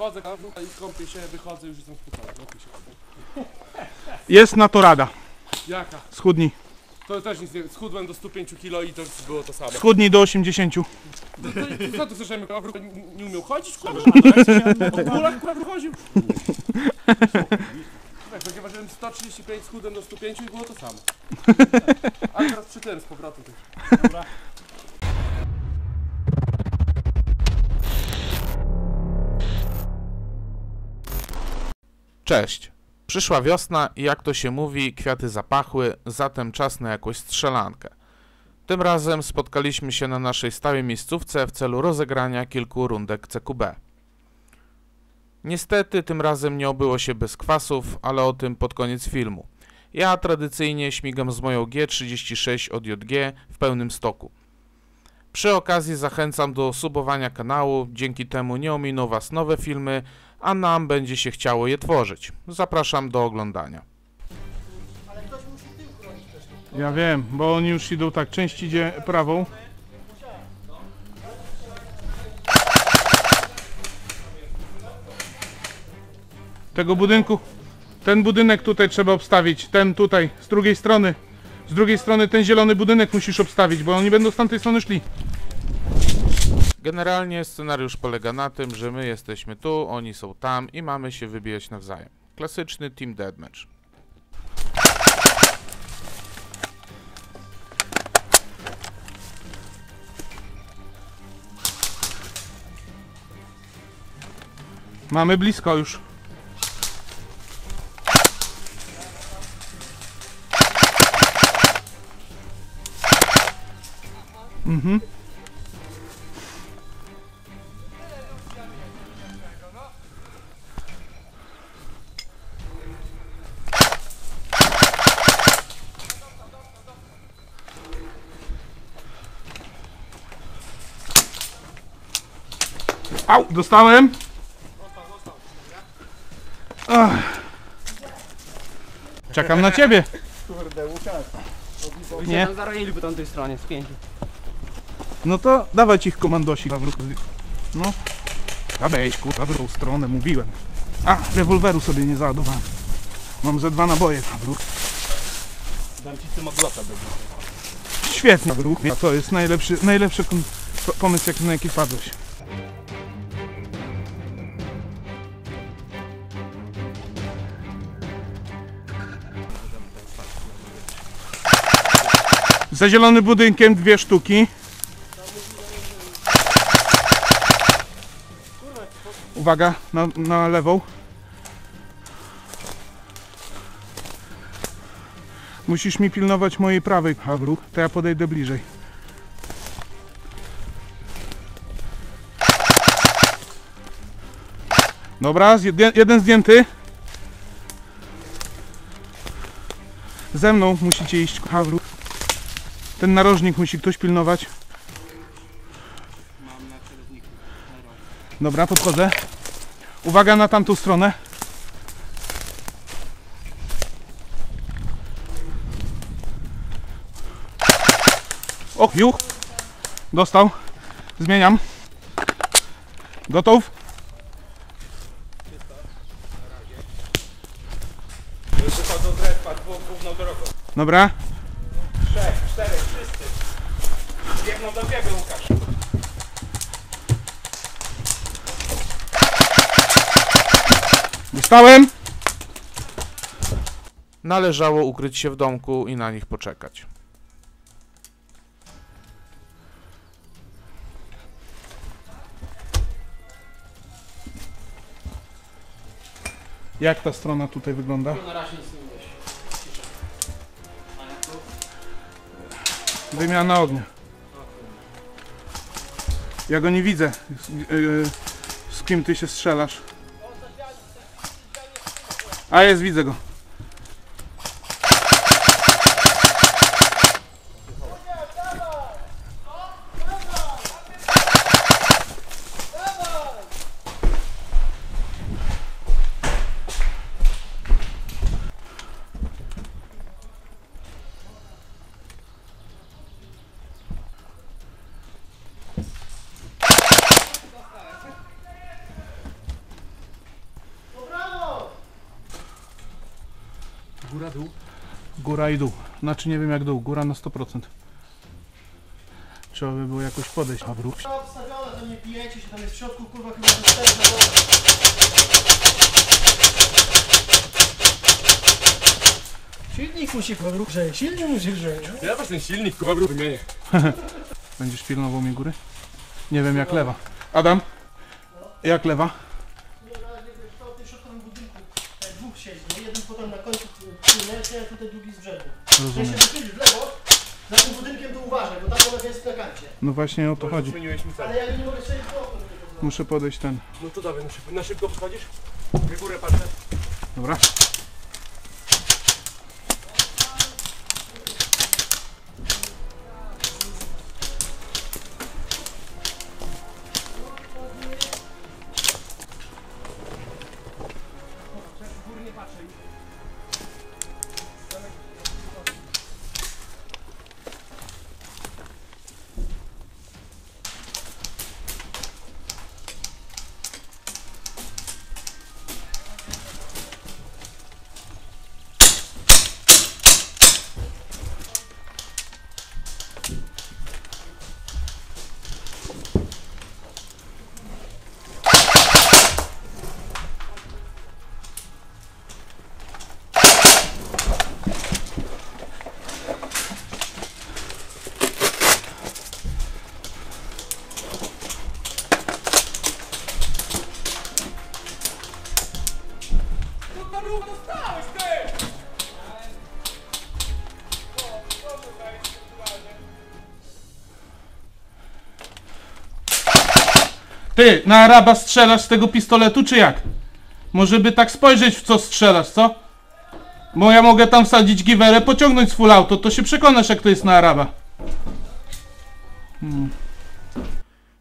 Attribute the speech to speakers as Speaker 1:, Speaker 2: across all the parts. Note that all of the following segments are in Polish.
Speaker 1: Wchodzę i kąpię się, wychodzę, już jestem spocony. Lepiej się.
Speaker 2: Jest na to rada.
Speaker 1: Jaka?
Speaker 2: Schudnij.
Speaker 1: To też nic nie... Schudłem do 105 kg i to było to samo.
Speaker 2: Schudnij do 80.
Speaker 1: Co ty chcesz, żebym kurwa, nie- nie umiał chodzić? Kurwa, o kulach kurwa chodził. Tak, to chyba, żebym 135 schudłem do 105 i było to samo. Ale teraz przy tym z powrotem też.
Speaker 3: Cześć. Przyszła wiosna i jak to się mówi, kwiaty zapachły, zatem czas na jakąś strzelankę. Tym razem spotkaliśmy się na naszej stałej miejscówce w celu rozegrania kilku rundek CQB. Niestety tym razem nie obyło się bez kwasów, ale o tym pod koniec filmu. Ja tradycyjnie śmigam z moją G36 od JG w pełnym stoku. Przy okazji zachęcam do subowania kanału, dzięki temu nie ominą Was nowe filmy, a nam będzie się chciało je tworzyć. Zapraszam do oglądania.
Speaker 2: Ja wiem, bo oni już idą tak, część idzie prawą. Tego budynku, ten budynek tutaj trzeba obstawić, ten tutaj, z drugiej strony. Z drugiej strony ten zielony budynek musisz obstawić, bo oni będą z tamtej strony szli.
Speaker 3: Generalnie scenariusz polega na tym, że my jesteśmy tu, oni są tam i mamy się wybijać nawzajem. Klasyczny Team Deathmatch.
Speaker 2: Mamy blisko już. Mhm. Au, dostałem. Czekam na ciebie.
Speaker 4: Nie.
Speaker 2: Nie.
Speaker 4: tam zaronili po tamtej stronie, z pięciu.
Speaker 2: No to dawać ich komandosik. No. Dawaj, kurwa, w tą stronę, mówiłem. A, rewolweru sobie nie załadowałem. Mam ze dwa naboje, Pawlu.
Speaker 1: Dam ci cymoglota do
Speaker 2: Świetnie, Pawlu. To jest najlepszy, najlepszy pomysł, jaki, na jaki wpadłeś. Za zielonym budynkiem dwie sztuki. Uwaga, na, na lewą. Musisz mi pilnować mojej prawej, Pawlu. To ja podejdę bliżej. Dobra, zjed- jeden zdjęty. Ze mną musicie iść, Pawlu. Ten narożnik musi ktoś pilnować. Dobra, podchodzę. Uwaga na tamtą stronę. O, juch. Dostał. Zmieniam. Gotów?
Speaker 1: Wychodzą dwóch główną drogą.
Speaker 2: Dobra.
Speaker 1: Trzech, czterech, wszyscy. Biegną do ciebie, Łukasz.
Speaker 2: Dostałem.
Speaker 3: Należało ukryć się w domku i na nich poczekać.
Speaker 2: Jak ta strona tutaj wygląda?
Speaker 4: Na razie nic nie mówisz. A jak tu?
Speaker 2: Wymiana ognia. Ja go nie widzę. Z, yy, z kim ty się strzelasz? A jest, widzę go.
Speaker 1: Góra, dół.
Speaker 2: Góra i dół. Znaczy nie wiem jak dół, góra na 100%. Trzeba by było jakoś podejść. A wróć.
Speaker 5: Kurwa obstawione, to nie pijecie się, tam jest w środku kurwa chyba dostępna woda. Silnik musi kurwa grzeć, silnik musi grzeć.
Speaker 1: Ja was ten silnik kurwa wymienię.
Speaker 2: Będziesz pilnował mi góry? Nie wiem jak lewa. Adam? Jak lewa?
Speaker 5: Nie, na razie wiesz, to w tym środkowym budynku e, dwóch siedzi, nie? jeden potem na końcu płynie, a tutaj drugi z brzegu.
Speaker 2: Rozumiem.
Speaker 5: Jeśli wychylisz w lewo, za tym budynkiem to uważaj, bo tam kolega jest na kancie.
Speaker 2: No właśnie o to chodzi.
Speaker 1: Zmieniłeś mi cel.
Speaker 5: Ale ja nie mogę strzelić w okno.
Speaker 2: Muszę podejść ten.
Speaker 1: No to dawaj, na szybko, na szybko przychodzisz? W górę patrzę.
Speaker 2: Dobra.
Speaker 1: Ty,
Speaker 2: na Araba strzelasz z tego pistoletu, czy jak? Może by tak spojrzeć, w co strzelasz, co? Bo ja mogę tam wsadzić giwerę, pociągnąć z full auto, to się przekonasz, jak to jest na Araba.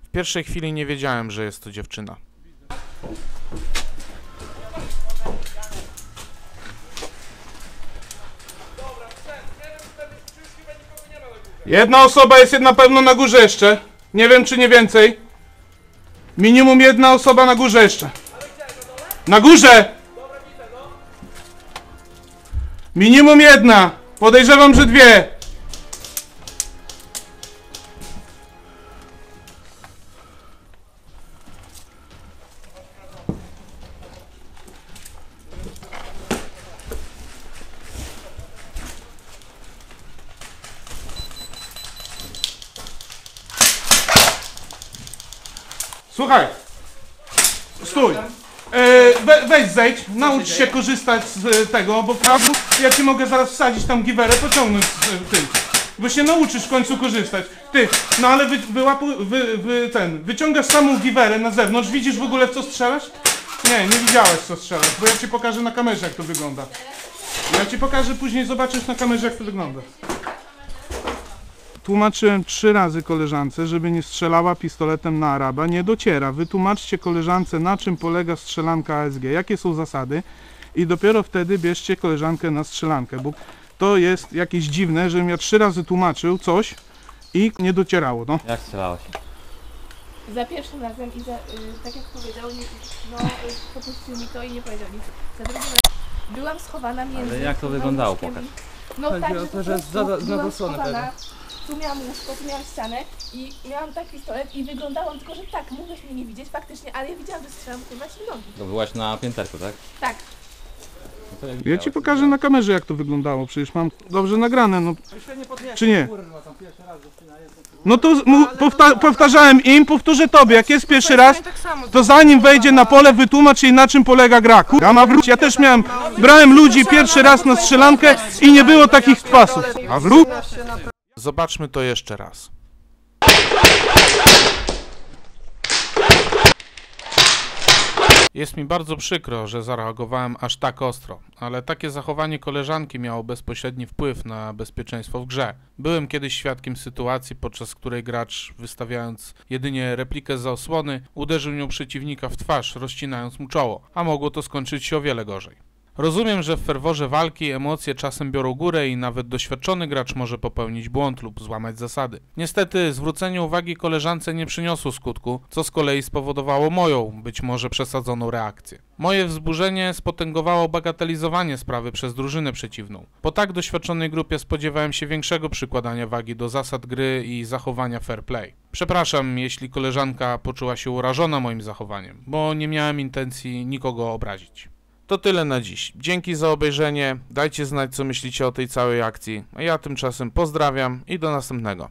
Speaker 3: W pierwszej chwili nie wiedziałem, że jest to dziewczyna.
Speaker 2: Jedna osoba jest na pewno na górze jeszcze. Nie wiem, czy nie więcej. Minimum jedna osoba na górze jeszcze. Na górze! Minimum jedna. Podejrzewam, że dwie. Słuchaj. Stój. E, we, weź zejdź, naucz się korzystać z e, tego, bo prawda, ja ci mogę zaraz wsadzić tam giwerę, pociągnąć z e, tym. Bo się nauczysz w końcu korzystać. Ty, no ale wy, wyłapu, wy, wy, ten, wyciągasz samą giwerę na zewnątrz, widzisz w ogóle w co strzelasz? Nie, nie widziałeś co strzelasz, bo ja ci pokażę na kamerze jak to wygląda. Ja ci pokażę później, zobaczysz na kamerze jak to wygląda. Tłumaczyłem trzy razy koleżance, żeby nie strzelała pistoletem na Araba. Nie dociera. Wytłumaczcie koleżance, na czym polega strzelanka ASG, jakie są zasady i dopiero wtedy bierzcie koleżankę na strzelankę, bo to jest jakieś dziwne, żebym ja trzy razy tłumaczył coś i nie docierało, no.
Speaker 6: Jak strzelałeś?
Speaker 7: Za pierwszym razem i za, y, tak jak powiedział, nie, no y, popuścił mi to i nie powiedział nic. Za drugim razem byłam schowana między...
Speaker 6: Ale jak to wyglądało? Pokaż.
Speaker 7: No tak, że
Speaker 1: to,
Speaker 7: po prostu byłam schowana, tu miałam łóżko, tu miałam ścianę i miałam tak pistolet i wyglądałam tylko, że tak, mógłeś mnie nie widzieć faktycznie, ale ja widziałam, że strzelam kurwa ci nogi.
Speaker 6: To byłaś na pięterku, tak?
Speaker 7: Tak.
Speaker 6: No to
Speaker 2: Ja ci pokażę na kamerze jak to wyglądało, przecież mam dobrze nagrane, no. Czy nie? No to z- mu, powta powtarzałem im, powtórzę tobie, jak jest pierwszy raz, to zanim wejdzie na pole, wytłumacz jej na czym polega gra. Kurwa, ma wróć. Ja też miałem, brałem ludzi pierwszy raz na strzelankę i nie było takich kwasów. A wróć.
Speaker 3: Zobaczmy to jeszcze raz. Jest mi bardzo przykro, że zareagowałem aż tak ostro, ale takie zachowanie koleżanki miało bezpośredni wpływ na bezpieczeństwo w grze. Byłem kiedyś świadkiem sytuacji, podczas której gracz, wystawiając jedynie replikę za osłony, uderzył nią przeciwnika w twarz, rozcinając mu czoło, a mogło to skończyć się o wiele gorzej. Rozumiem, że w ferworze walki emocje czasem biorą górę i nawet doświadczony gracz może popełnić błąd lub złamać zasady. Niestety, zwrócenie uwagi koleżance nie przyniosło skutku, co z kolei spowodowało moją, być może przesadzoną reakcję. Moje wzburzenie spotęgowało bagatelizowanie sprawy przez drużynę przeciwną. Po tak doświadczonej grupie spodziewałem się większego przykładania wagi do zasad gry i zachowania fair play. Przepraszam, jeśli koleżanka poczuła się urażona moim zachowaniem, bo nie miałem intencji nikogo obrazić. To tyle na dziś. Dzięki za obejrzenie. Dajcie znać, co myślicie o tej całej akcji. A ja tymczasem pozdrawiam i do następnego.